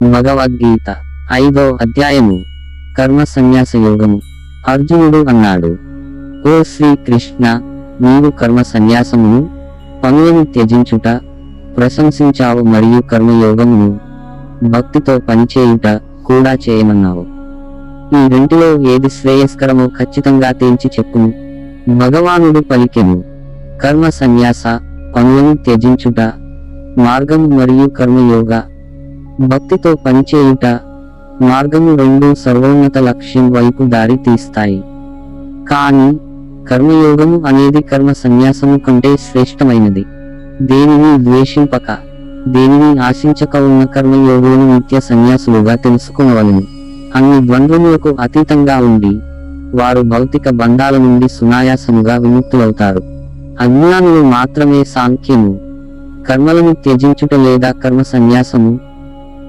భగవద్గీత ఐదో అధ్యాయము కర్మ సన్యాస యోగము. అర్జునుడు అన్నాడు ఓ శ్రీకృష్ణ నీవు కర్మ సన్యాసమును పనులను త్యజించుట ప్రశంసించావు మరియు కర్మయోగమును భక్తితో పనిచేయుట కూడా చేయమన్నావు. ఈ రెంటిలో ఏది శ్రేయస్కరమో ఖచ్చితంగా తేల్చి చెప్పును భగవానుడు పలికెను కర్మ సన్యాస పనులను త్యజించుట మార్గము మరియు కర్మయోగ భక్తితో పనిచేయుట మార్గము రెండు సర్వోన్నత లక్ష్యం వైపు దారి తీస్తాయి. కానీ కర్మయోగము అనేది కర్మ సన్యాసము కంటే శ్రేష్టమైనది. దేనిని ద్వేషింపక దేనిని ఆశించక ఉన్న కర్మయోగులను నిత్య సన్యాసులుగా తెలుసుకునవలను. అన్ని ద్వంద్వములకు అతీతంగా ఉండి వారు భౌతిక బంధాల నుండి సునాయాసముగా విముక్తులవుతారు. అజ్ఞానులు మాత్రమే సాంఖ్యము కర్మలను త్యజించుట లేదా కర్మ సన్యాసము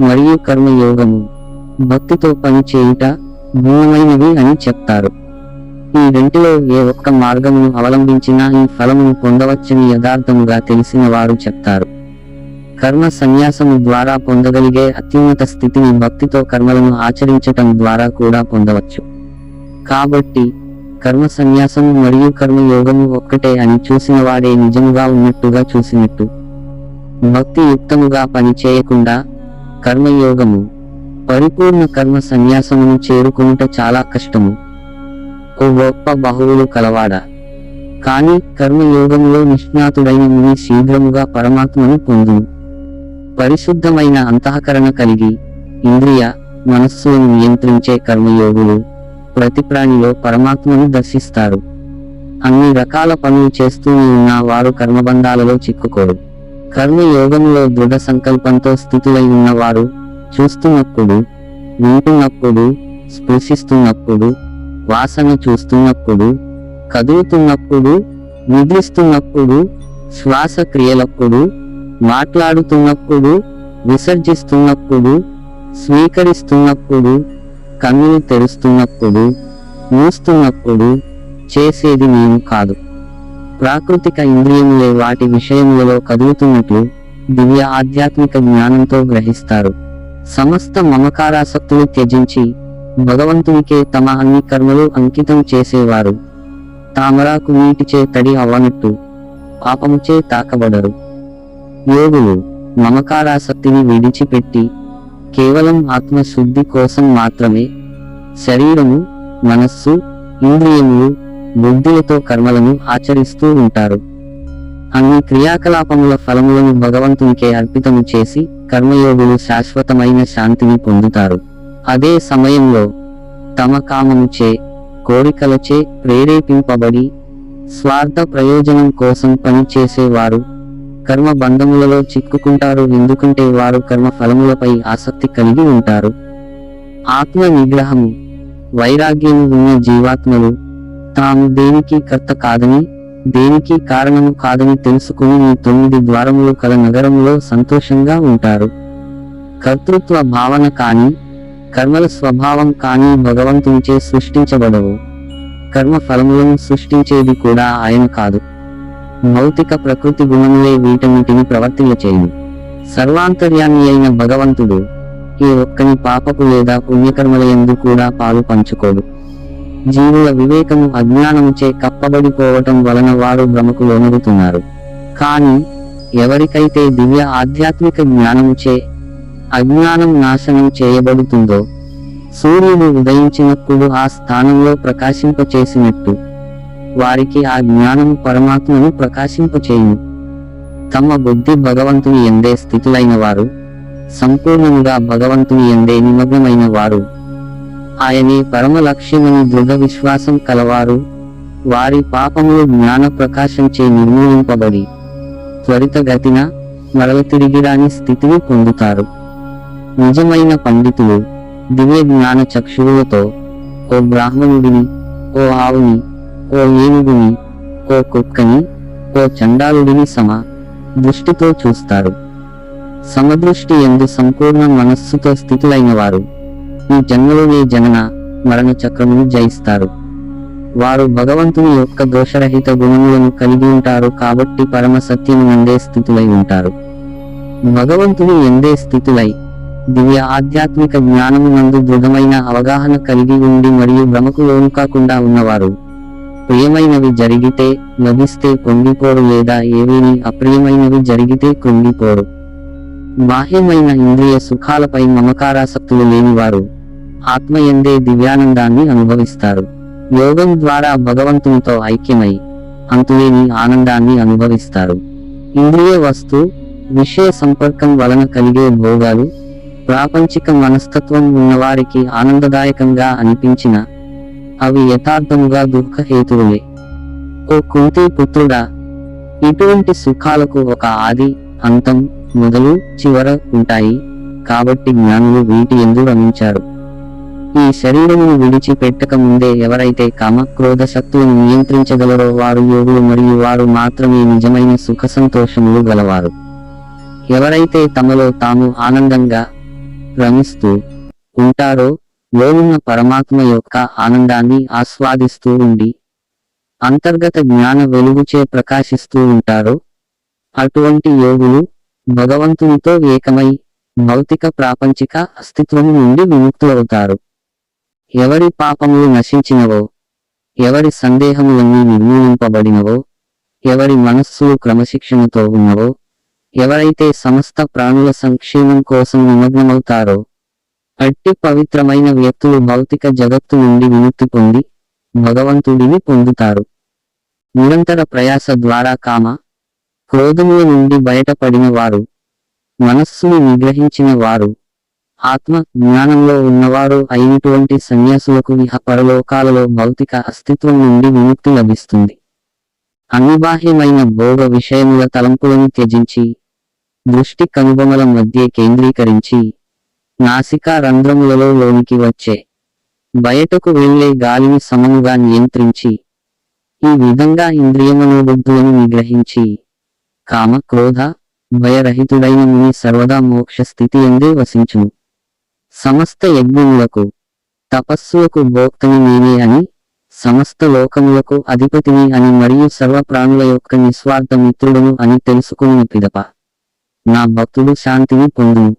మరియు కర్మయోగము. భక్తితో పని చేయుట భిన్నమైనవి అని చెప్తారు. ఈ రెంటిలో ఏ ఒక్క మార్గమును అవలంబించినా ఈ ఫలమును పొందవచ్చని యథార్థముగా తెలిసిన వారు చెప్తారు. కర్మ సన్యాసము ద్వారా పొందగలిగే అత్యున్నత స్థితిని భక్తితో కర్మలను ఆచరించటం ద్వారా కూడా పొందవచ్చు. కాబట్టి కర్మ సన్యాసము మరియు కర్మయోగము ఒక్కటే అని చూసిన వాడే నిజముగా ఉన్నట్టుగా చూసినట్టు. భక్తి యుక్తముగా పని చేయకుండా కర్మయోగము. పరిపూర్ణ కర్మ సన్యాసమును చేరుకునుట చాలా కష్టము. ఓ గొప్ప బహువులు కలవాడ. కాని కర్మయోగములో నిష్ణాతుడైన ముని శీఘ్రముగా పరమాత్మను పొందును. పరిశుద్ధమైన అంతఃకరణ కలిగి ఇంద్రియ మనస్సును నియంత్రించే కర్మయోగులు ప్రతి ప్రాణిలో పరమాత్మను దర్శిస్తారు. అన్ని రకాల పనులు చేస్తూనే ఉన్న వారు కర్మబంధాలలో చిక్కుకోరు. కర్మయోగంలో దృఢ సంకల్పంతో స్థితులై ఉన్నవారు చూస్తున్నప్పుడు వింటున్నప్పుడు స్పృశిస్తున్నప్పుడు వాసన చూస్తున్నప్పుడు కదులుతున్నప్పుడు నిద్రిస్తున్నప్పుడు శ్వాస క్రియలప్పుడు మాట్లాడుతున్నప్పుడు విసర్జిస్తున్నప్పుడు స్వీకరిస్తున్నప్పుడు కన్నులు తెరుస్తున్నప్పుడు మూస్తున్నప్పుడు చేసేది నేను కాదు. ప్రాకృతిక ఇంద్రియములే వాటి విషయములలో కదులుతున్నట్లు దివ్య ఆధ్యాత్మిక జ్ఞానంతో గ్రహిస్తారు. సమస్త మమకారాసక్తులు త్యజించి భగవంతునికే తమ అన్ని కర్మలు అంకితం చేసేవారు. తామరాకు నీటిచే తడి అవ్వనట్టు పాపముచే తాకబడరు. యోగులు మమకారాసక్తిని విడిచిపెట్టి కేవలం ఆత్మశుద్ధి కోసం మాత్రమే శరీరము మనస్సు ఇంద్రియములు బుద్ధులతో కర్మలను ఆచరిస్తూ ఉంటారు. అన్ని క్రియాకలాపముల ఫలములను భగవంతునికే అర్పితము చేసి కర్మయోగులు శాశ్వతమైన శాంతిని పొందుతారు. అదే సమయంలో తమ కామముచే కోరికలచే ప్రేరేపింపబడి స్వార్థ ప్రయోజనం కోసం పనిచేసేవారు కర్మ బంధములలో చిక్కుకుంటారు ఎందుకంటే వారు కర్మ ఫలములపై ఆసక్తి కలిగి ఉంటారు. ఆత్మ నిగ్రహము వైరాగ్యము ఉన్న జీవాత్మలు తాము దేనికి కర్త కాదని దేనికి కారణము కాదని తెలుసుకుని ఈ తొమ్మిది ద్వారములు కల నగరములో సంతోషంగా ఉంటారు. కర్తృత్వ భావన కాని కర్మల స్వభావం కానీ భగవంతునిచే సృష్టించబడవు. కర్మ ఫలములను సృష్టించేది కూడా ఆయన కాదు. భౌతిక ప్రకృతి గుణములే వీటన్నిటిని ప్రవర్తించచేయును సర్వాంతర్యామి అయిన భగవంతుడు ఈ ఒక్కని పాపపు లేదా పుణ్యకర్మల ఎందు కూడా పాలు పంచుకోడు. జీవుల వివేకము అజ్ఞానముచే కప్పబడిపోవటం వలన వారు భ్రమకు లోనగుతున్నారు కానీ ఎవరికైతే దివ్య ఆధ్యాత్మిక జ్ఞానముచే అజ్ఞానం నాశనం చేయబడుతుందో సూర్యుడు ఉదయించినప్పుడు ఆ స్థానంలో ప్రకాశింపచేసినట్టు వారికి ఆ జ్ఞానము పరమాత్మను ప్రకాశింపచేయును. తమ బుద్ధి భగవంతుని ఎందే స్థితులైన వారు సంపూర్ణముగా భగవంతుని ఎందే నిమగ్నమైన వారు ఆయనే పరమ లక్ష్యమని దృఢ విశ్వాసం కలవారు. వారి పాపములు జ్ఞాన ప్రకాశంచే నిర్మూలింపబడి త్వరితగతిన మరల తిరిగిరాని స్థితిని పొందుతారు. నిజమైన పండితులు దివ్య జ్ఞాన చక్షువులతో ఓ బ్రాహ్మణుడిని ఓ ఆవుని ఓ ఏనుగుని ఓ కుక్కని ఓ చండాలుడిని సమ దృష్టితో చూస్తారు. సమదృష్టి ఎందు సంపూర్ణ మనస్సుతో స్థితులైన వారు ఈ జన్మలోనే జనన మరణ చక్రమును జయిస్తారు. వారు భగవంతుని యొక్క దోషరహిత గుణములను కలిగి ఉంటారు కాబట్టి పరమ సత్యము ఎందే స్థితులై ఉంటారు. భగవంతుని ఎందే స్థితులై దివ్య ఆధ్యాత్మిక జ్ఞానము నందు దృఢమైన అవగాహన కలిగి ఉండి మరియు భ్రమకు లోను కాకుండా ఉన్నవారు ప్రియమైనవి జరిగితే లభిస్తే కొంగిపోరు లేదా ఏవేని అప్రియమైనవి జరిగితే కొంగిపోరు. బాహ్యమైన ఇంద్రియ సుఖాలపై మమకారాసక్తులు లేనివారు ఆత్మయందే దివ్యానందాన్ని అనుభవిస్తారు. యోగం ద్వారా భగవంతునితో ఐక్యమై అంతులేని ఆనందాన్ని అనుభవిస్తారు. ఇంద్రియ వస్తు విషయ సంపర్కం వలన కలిగే భోగాలు ప్రాపంచిక మనస్తత్వం ఉన్నవారికి ఆనందదాయకంగా అనిపించిన అవి యథార్థముగా దుఃఖహేతువులే. ఓ కుంతి పుత్రుడా ఇటువంటి సుఖాలకు ఒక ఆది అంతం మొదలు చివర ఉంటాయి కాబట్టి జ్ఞానులు వీటి ఎందు రమించారు. ఈ శరీరమును విడిచిపెట్టక ముందే ఎవరైతే కామ క్రోధ శక్తులను నియంత్రించగలరో వారు యోగులు మరియు వారు మాత్రమే నిజమైన సుఖ సంతోషములు గలవారు. ఎవరైతే తమలో తాము ఆనందంగా రమిస్తూ ఉంటారో లోనున్న పరమాత్మ యొక్క ఆనందాన్ని ఆస్వాదిస్తూ ఉండి అంతర్గత జ్ఞాన వెలుగుచే ప్రకాశిస్తూ ఉంటారో అటువంటి యోగులు భగవంతునితో ఏకమై భౌతిక ప్రాపంచిక అస్తిత్వం నుండి విముక్తులవుతారు. ఎవరి పాపములు నశించినవో ఎవరి సందేహములన్నీ నిర్మూలింపబడినవో ఎవరి మనస్సులు క్రమశిక్షణతో ఉన్నవో ఎవరైతే సమస్త ప్రాణుల సంక్షేమం కోసం నిమగ్నమవుతారో అట్టి పవిత్రమైన వ్యక్తులు భౌతిక జగత్తు నుండి విముక్తి పొంది భగవంతుడిని పొందుతారు. నిరంతర ప్రయాస ద్వారా కామ క్రోధముల నుండి బయటపడిన వారు మనస్సును నిగ్రహించిన వారు ఆత్మ జ్ఞానంలో ఉన్నవారు అయినటువంటి సన్యాసులకు ఇహ పరలోకాలలో భౌతిక అస్తిత్వం నుండి విముక్తి లభిస్తుంది. అనిబాహ్యమైన భోగ విషయముల తలంపులను త్యజించి దృష్టి కనుబొమల మధ్య కేంద్రీకరించి నాసికా రంధ్రములలో లోనికి వచ్చే బయటకు వెళ్ళే గాలిని సమముగా నియంత్రించి ఈ విధంగా ఇంద్రియమనోబుద్ధులను నిగ్రహించి కామ క్రోధ భయరహితుడైన ముని సర్వదా మోక్ష స్థితి ఎందే వసించును సమస్త యజ్ఞములకు తపస్సులకు భోక్తని నేనే అని సమస్త లోకములకు అధిపతిని అని మరియు సర్వ ప్రాణుల యొక్క నిస్వార్థ మిత్రుడును అని తెలుసుకున్న పిదప. నా భక్తుడు శాంతిని పొందును.